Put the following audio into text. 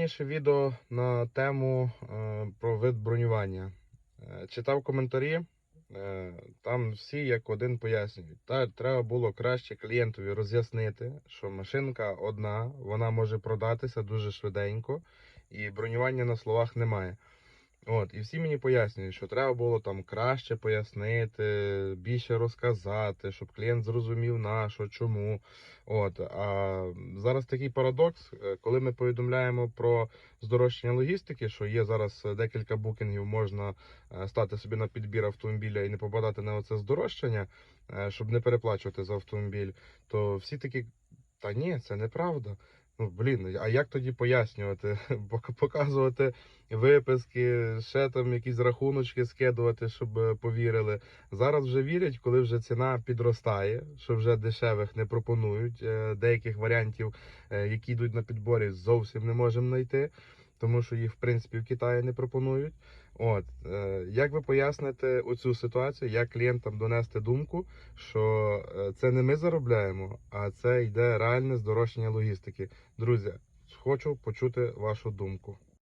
раніше відео на тему е, про вид бронювання. Е, читав коментарі, е, там всі як один пояснюють. Та треба було краще клієнтові роз'яснити, що машинка одна, вона може продатися дуже швиденько, і бронювання на словах немає. От, і всі мені пояснюють, що треба було там краще пояснити, більше розказати, щоб клієнт зрозумів на що, чому. От, а зараз такий парадокс, е, коли ми повідомляємо про здорожчання логістики, що є зараз декілька букінгів, можна е, стати собі на підбір автомобіля і не попадати на оце здорожчання, е, щоб не переплачувати за автомобіль, то всі такі, та ні, це неправда. Ну, блін, а як тоді пояснювати? Пок- Показувати виписки, ще там якісь рахуночки скидувати, щоб е, повірили. Зараз вже вірять, коли вже ціна підростає, що вже дешевих не пропонують. Е, Деяких варіантів, е, які йдуть на підборі, зовсім не можемо знайти, тому що їх в принципі в Китаї не пропонують. От е, як ви поясните оцю ситуацію, як клієнтам донести думку, що е, це не ми заробляємо, а це йде реальне здорожчання логістики. Друзі, хочу почути вашу думку.